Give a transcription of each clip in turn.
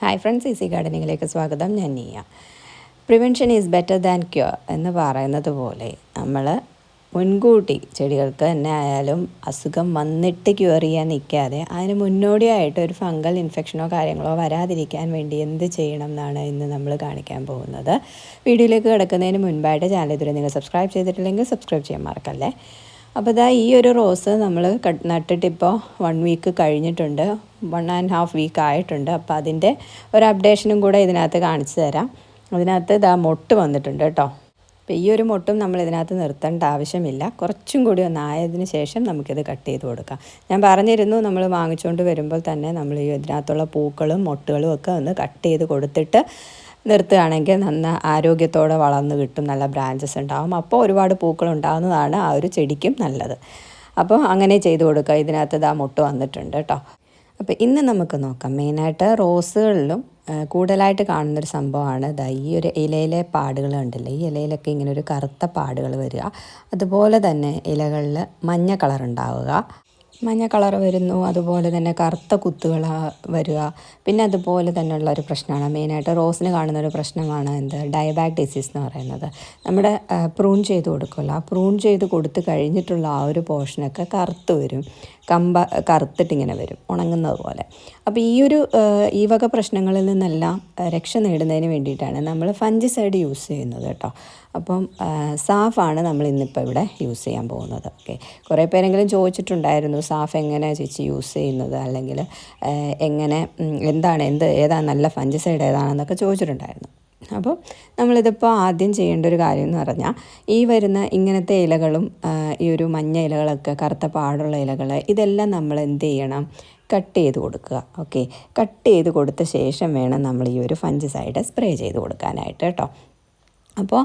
Hi friends easy ഗാർഡനിങ്ങിലേക്ക് സ്വാഗതം. ഞാൻ Neeya. Prevention is better than cure എന്ന് പറയുന്നത് പോലെ നമ്മൾ മുൻകൂട്ടി ചെടികൾക്ക് തന്നെ ആയാലും അസുഖം വന്നിട്ട് ക്യൂർ ചെയ്യാൻ നിൽക്കാതെ അതിന് മുന്നോടിയായിട്ട് ഒരു ഫംഗൽ ഇൻഫെക്ഷനോ കാര്യങ്ങളോ വരാതിരിക്കാൻ വേണ്ടി എന്ത് ചെയ്യണം എന്നാണ് ഇന്ന് നമ്മൾ കാണിക്കാൻ പോകുന്നത്. വീഡിയോയിലേക്ക് കിടക്കുന്നതിന് മുൻപായിട്ട് ചാനൽ ഇതുവരെ നിങ്ങൾ സബ്സ്ക്രൈബ് ചെയ്തിട്ടില്ലെങ്കിൽ സബ്സ്ക്രൈബ് ചെയ്യാൻ മറക്കല്ലേ? അപ്പോൾ ഇതാ ഈ ഒരു റോസ് നമ്മൾ നട്ടിട്ടിപ്പോൾ വൺ വീക്ക് കഴിഞ്ഞിട്ടുണ്ട്. വൺ ആൻഡ് ഹാഫ് വീക്ക് ആയിട്ടുണ്ട്. അപ്പോൾ അതിന്റെ ഒരു അപ്ഡേഷനും കൂടെ ഇതിനകത്ത് കാണിച്ചു തരാം. അതിനകത്ത് ഇതാ മൊട്ട് വന്നിട്ടുണ്ട് കേട്ടോ അപ്പോൾ ഈ ഒരു മൊട്ടും നമ്മൾ ഇതിനകത്ത് നിർത്തേണ്ട ആവശ്യമില്ല. കുറച്ചും കൂടി ഒന്ന് ആയതിനു ശേഷം നമുക്കിത് കട്ട് ചെയ്ത് കൊടുക്കാം. ഞാൻ പറഞ്ഞിരുന്നു നമ്മൾ വാങ്ങിച്ചുകൊണ്ട് വരുമ്പോൾ തന്നെ നമ്മൾ ഈ ഇതിനകത്തുള്ള പൂക്കളും മൊട്ടുകളും ഒക്കെ ഒന്ന് കട്ട് ചെയ്ത് കൊടുത്തിട്ട് നിർത്തുകയാണെങ്കിൽ നന്ന ആരോഗ്യത്തോടെ വളർന്നു കിട്ടും നല്ല ബ്രാഞ്ചസ് ഉണ്ടാവും. അപ്പോൾ ഒരുപാട് പൂക്കൾ ഉണ്ടാകുന്നതാണ് ആ ഒരു ചെടിക്കും നല്ലത്. അപ്പോൾ അങ്ങനെ ചെയ്തു കൊടുക്കുക. ഇതിനകത്ത് ഇതാ മുട്ട് വന്നിട്ടുണ്ട് കേട്ടോ. അപ്പോൾ ഇന്ന് നമുക്ക് നോക്കാം. മെയിനായിട്ട് റോസുകളിലും കൂടുതലായിട്ട് കാണുന്നൊരു സംഭവമാണ് ദാ ഈ ഒരു ഇലയിലെ പാടുകൾ ഉണ്ടല്ലോ ഈ ഇലയിലൊക്കെ ഇങ്ങനെ ഒരു കറുത്ത പാടുകൾ വരിക. അതുപോലെ തന്നെ ഇലകളിൽ മഞ്ഞ കളർ ഉണ്ടാവുക. മഞ്ഞ കളർ വരുന്നു അതുപോലെ തന്നെ കറുത്ത കുത്തുകൾ വരിക. പിന്നെ അതുപോലെ തന്നെയുള്ള ഒരു പ്രശ്നമാണ്. മെയിനായിട്ട് റോസിന് കാണുന്ന ഒരു പ്രശ്നമാണ് എന്ത്? ഡയബാക് ഡിസീസ് എന്ന് പറയുന്നത്. നമ്മുടെ പ്രൂൺ ചെയ്ത് കൊടുക്കുമല്ലോ. ആ പ്രൂൺ ചെയ്ത് കൊടുത്തു കഴിഞ്ഞിട്ടുള്ള ആ ഒരു പോർഷനൊക്കെ കറുത്ത് വരും. കമ്പ കറുത്തിട്ടിങ്ങനെ വരും ഉണങ്ങുന്നത് പോലെ. അപ്പോൾ ഈ ഒരു ഈ വക പ്രശ്നങ്ങളിൽ നിന്നെല്ലാം രക്ഷ നേടുന്നതിന് വേണ്ടിയിട്ടാണ് നമ്മൾ ഫഞ്ചിസൈഡ് യൂസ് ചെയ്യുന്നത് കേട്ടോ. അപ്പം സാഫാണ് നമ്മൾ ഇന്നിപ്പോൾ ഇവിടെ യൂസ് ചെയ്യാൻ പോകുന്നത്. ഓക്കെ. കുറേ പേരെങ്കിലും ചോദിച്ചിട്ടുണ്ടായിരുന്നു സാഫ് എങ്ങനെ ചേച്ചി യൂസ് ചെയ്യുന്നത്? അല്ലെങ്കിൽ എങ്ങനെ എന്താണ് എന്ത് ഏതാണ് നല്ല ഫഞ്ചസൈഡ് ഏതാണെന്നൊക്കെ ചോദിച്ചിട്ടുണ്ടായിരുന്നു. അപ്പോൾ നമ്മളിതിപ്പോൾ ആദ്യം ചെയ്യേണ്ട ഒരു കാര്യം എന്ന് പറഞ്ഞാൽ ഈ വരുന്ന ഇങ്ങനത്തെ ഇലകളും ഈ ഒരു മഞ്ഞ ഇലകളൊക്കെ കറുത്ത പാടുള്ള ഇലകൾ ഇതെല്ലാം നമ്മൾ എന്ത് ചെയ്യണം? കട്ട് ചെയ്ത് കൊടുക്കുക. ഓക്കെ? കട്ട് ചെയ്ത് കൊടുത്ത ശേഷം വേണം നമ്മൾ ഈ ഒരു ഫഞ്ചസൈഡ് സ്പ്രേ ചെയ്ത് കൊടുക്കാനായിട്ട് കേട്ടോ. അപ്പോൾ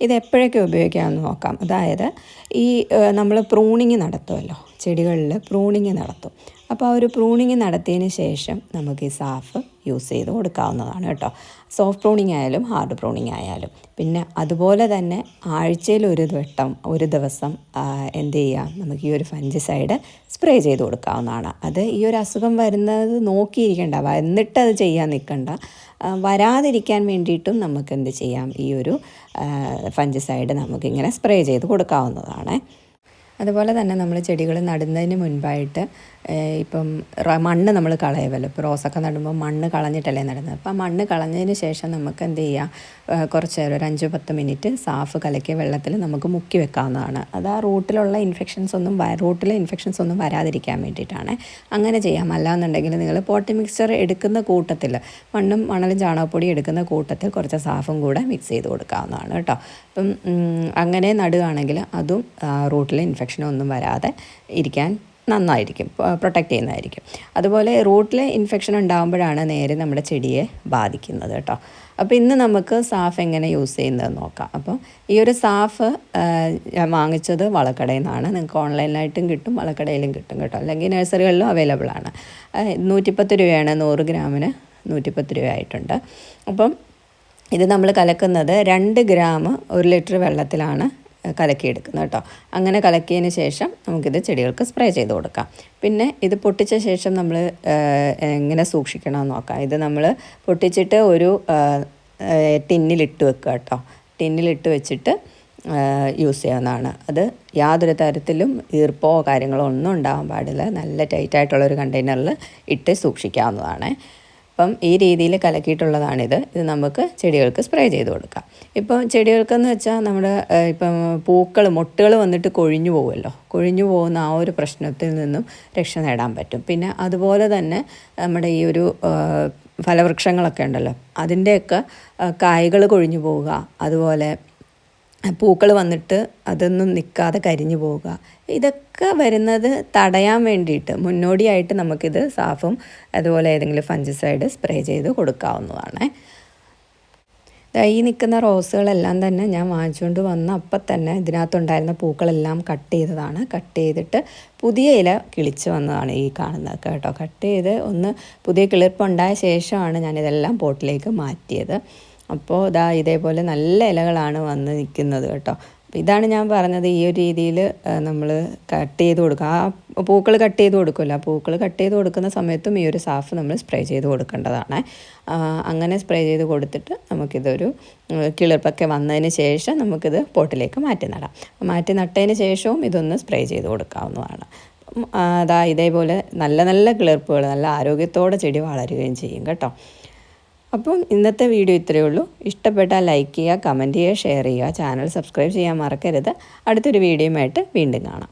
ഇത് എപ്പോഴൊക്കെ ഉപയോഗിക്കാമെന്ന് നോക്കാം. അതായത് ഈ നമ്മൾ പ്രൂണിങ് നടത്തുമല്ലോ ചെടികളിൽ പ്രൂണിങ് നടത്തും. അപ്പോൾ ആ ഒരു പ്രൂണിങ് നടത്തിയതിന് ശേഷം നമുക്ക് ഈ സാഫ് യൂസ് ചെയ്ത് കൊടുക്കാവുന്നതാണ് കേട്ടോ. സോഫ്റ്റ് പ്രൂണിങ് ആയാലും ഹാർഡ് പ്രൂണിങ് ആയാലും. പിന്നെ അതുപോലെ തന്നെ ആഴ്ചയിൽ ഒരു വട്ടം ഒരു ദിവസം എന്ത് ചെയ്യാം? നമുക്ക് ഈ ഒരു ഫഞ്ചിസൈഡ് സ്പ്രേ ചെയ്ത് കൊടുക്കാവുന്നതാണ്. അത് ഈ ഒരു അസുഖം വരുന്നത് നോക്കിയിരിക്കേണ്ട. വന്നിട്ട് അത് ചെയ്യാൻ നിൽക്കണ്ട. വരാതിരിക്കാൻ വേണ്ടിയിട്ടും നമുക്ക് എന്ത് ചെയ്യാം? ഈ ഒരു ഫഞ്ചിസൈഡ് നമുക്കിങ്ങനെ സ്പ്രേ ചെയ്ത് കൊടുക്കാവുന്നതാണ്. അതുപോലെ തന്നെ നമ്മൾ ചെടികൾ നടുന്നതിന് മുൻപായിട്ട് ഇപ്പം മണ്ണ് നമ്മൾ കളയുമല്ലോ ഇപ്പോൾ റോസൊക്കെ നടുമ്പോൾ മണ്ണ് കളഞ്ഞിട്ടല്ലേ നടുന്നത്. അപ്പോൾ മണ്ണ് കളഞ്ഞതിന് ശേഷം നമുക്ക് എന്ത് ചെയ്യാം? കുറച്ച് നേരം ഒരു അഞ്ച് പത്ത് മിനിറ്റ് സാഫ് കലക്കിയ വെള്ളത്തിൽ നമുക്ക് മുക്കി വെക്കാവുന്നതാണ്. അത് ആ റൂട്ടിലുള്ള ഇൻഫെക്ഷൻസ് ഒന്നും റൂട്ടിലെ ഇൻഫെക്ഷൻസ് ഒന്നും വരാതിരിക്കാൻ വേണ്ടിയിട്ടാണ്. അങ്ങനെ ചെയ്യാം. അല്ലാന്നുണ്ടെങ്കിൽ നിങ്ങൾ പോട്ടി മിക്സ്ചർ എടുക്കുന്ന കൂട്ടത്തിൽ മണ്ണും മണലും ചാണകപ്പൊടി എടുക്കുന്ന കൂട്ടത്തിൽ കുറച്ച് സാഫും കൂടെ മിക്സ് ചെയ്ത് കൊടുക്കാവുന്നതാണ് കേട്ടോ. അപ്പം അങ്ങനെ നടുകയാണെങ്കിൽ അതും റൂട്ടിൽ ഇൻഫെക്ഷനൊന്നും വരാതെ ഇരിക്കാൻ നന്നായിരിക്കും പ്രൊട്ടക്റ്റ് ചെയ്യുന്നതായിരിക്കും. അതുപോലെ റൂട്ടിൽ ഇൻഫെക്ഷൻ ഉണ്ടാകുമ്പോഴാണ് നേരെ നമ്മുടെ ചെടിയെ ബാധിക്കുന്നത് കേട്ടോ. അപ്പോൾ ഇന്ന് നമുക്ക് സാഫ് എങ്ങനെ യൂസ് ചെയ്യുന്നത് നോക്കാം. അപ്പോൾ ഈ ഒരു സാഫ് ഞാൻ വാങ്ങിച്ചത് വളക്കടയിൽ നിന്നാണ്. നിങ്ങൾക്ക് ഓൺലൈനായിട്ടും കിട്ടും വളക്കടയിലും കിട്ടും കേട്ടോ. അല്ലെങ്കിൽ നഴ്സറികളിലും അവൈലബിൾ ആണ്. നൂറ്റിപ്പത്ത് രൂപയാണ് നൂറ് ഗ്രാമിന് നൂറ്റിപ്പത്ത് രൂപയായിട്ടുണ്ട്. അപ്പം ഇത് നമ്മൾ കലക്കുന്നത് രണ്ട് ഗ്രാം ഒരു ലിറ്റർ വെള്ളത്തിലാണ് കലക്കിയെടുക്കുന്നത് കേട്ടോ. അങ്ങനെ കലക്കിയതിന് ശേഷം നമുക്കിത് ചെടികൾക്ക് സ്പ്രേ ചെയ്ത് കൊടുക്കാം. പിന്നെ ഇത് പൊട്ടിച്ച ശേഷം നമ്മൾ എങ്ങനെ സൂക്ഷിക്കണമെന്ന് നോക്കാം. ഇത് നമ്മൾ പൊട്ടിച്ചിട്ട് ഒരു ടിന്നിലിട്ട് വെക്കുക കേട്ടോ. ടിന്നിലിട്ട് വെച്ചിട്ട് യൂസ് ചെയ്യാവുന്നതാണ്. അത് യാതൊരു തരത്തിലും ഈർപ്പോ കാര്യങ്ങളോ ഒന്നും ഉണ്ടാകാൻ പാടില്ല. നല്ല ടൈറ്റായിട്ടുള്ളൊരു കണ്ടെയ്നറിൽ ഇട്ട് സൂക്ഷിക്കാവുന്നതാണ്. അപ്പം ഈ രീതിയിൽ കലക്കിയിട്ടുള്ളതാണിത്. ഇത് നമുക്ക് ചെടികൾക്ക് സ്പ്രേ ചെയ്ത് കൊടുക്കാം. ഇപ്പം ചെടികൾക്കെന്ന് വെച്ചാൽ നമ്മുടെ ഇപ്പം പൂക്കൾ മൊട്ടുകൾ വന്നിട്ട് കൊഴിഞ്ഞു പോകുമല്ലോ കൊഴിഞ്ഞു പോകുന്ന ആ ഒരു പ്രശ്നത്തിൽ നിന്നും രക്ഷ നേടാൻ പറ്റും. പിന്നെ അതുപോലെ തന്നെ നമ്മുടെ ഈ ഒരു ഫലവൃക്ഷങ്ങളൊക്കെ ഉണ്ടല്ലോ. അതിന്റെയൊക്കെ കായ്കൾ കൊഴിഞ്ഞു പോവുക. അതുപോലെ പൂക്കൾ വന്നിട്ട് അതൊന്നും നിൽക്കാതെ കരിഞ്ഞു പോവുക. ഇതൊക്കെ വരുന്നത് തടയാൻ വേണ്ടിയിട്ട് മുന്നോടിയായിട്ട് നമുക്കിത് സാഫും അതുപോലെ ഏതെങ്കിലും ഫഞ്ചസൈഡ് സ്പ്രേ ചെയ്ത് കൊടുക്കാവുന്നതാണ്. ഈ നിൽക്കുന്ന റോസുകളെല്ലാം തന്നെ ഞാൻ വാങ്ങിച്ചുകൊണ്ട് വന്ന അപ്പം തന്നെ ഇതിനകത്തുണ്ടായിരുന്ന പൂക്കളെല്ലാം കട്ട് ചെയ്തതാണ്. കട്ട് ചെയ്തിട്ട് പുതിയ ഇല കിളിച്ച് വന്നതാണ് ഈ കാണുന്നത് കേട്ടോ. കട്ട് ചെയ്ത് ഒന്ന് പുതിയ കിളിർപ്പുണ്ടായ ശേഷമാണ് ഞാൻ ഇതെല്ലാം പോട്ടിലേക്ക് മാറ്റിയത്. അപ്പോൾ ഇതാ ഇതേപോലെ നല്ല ഇലകളാണ് വന്ന് നിൽക്കുന്നത് കേട്ടോ. ഇതാണ് ഞാൻ പറഞ്ഞത് ഈ ഒരു രീതിയിൽ നമ്മൾ കട്ട് ചെയ്ത് കൊടുക്കുക ആ പൂക്കൾ കട്ട് ചെയ്ത് കൊടുക്കുമല്ലോ ആ പൂക്കൾ കട്ട് ചെയ്ത് കൊടുക്കുന്ന സമയത്തും ഈ ഒരു സാഫ് നമ്മൾ സ്പ്രേ ചെയ്ത് കൊടുക്കേണ്ടതാണ്. അങ്ങനെ സ്പ്രേ ചെയ്ത് കൊടുത്തിട്ട് നമുക്കിതൊരു കിളിർപ്പൊക്കെ വന്നതിന് ശേഷം നമുക്കിത് പോട്ടിലേക്ക് മാറ്റി നടാം. മാറ്റി നട്ടതിന് ശേഷവും ഇതൊന്ന് സ്പ്രേ ചെയ്ത് കൊടുക്കാവുന്നതാണ്. അതാ ഇതേപോലെ നല്ല നല്ല കിളിർപ്പുകൾ നല്ല ആരോഗ്യത്തോടെ ചെടി വളരുകയും ചെയ്യും കേട്ടോ. അപ്പം ഇന്നത്തെ വീഡിയോ ഇത്രയേ ഉള്ളൂ. ഇഷ്ടപ്പെട്ടാൽ ലൈക്ക് ചെയ്യുക കമന്റ് ചെയ്യുക ഷെയർ ചെയ്യുക ചാനൽ സബ്സ്ക്രൈബ് ചെയ്യാൻ മറക്കരുത്. അടുത്തൊരു വീഡിയോയുമായിട്ട് വീണ്ടും കാണാം.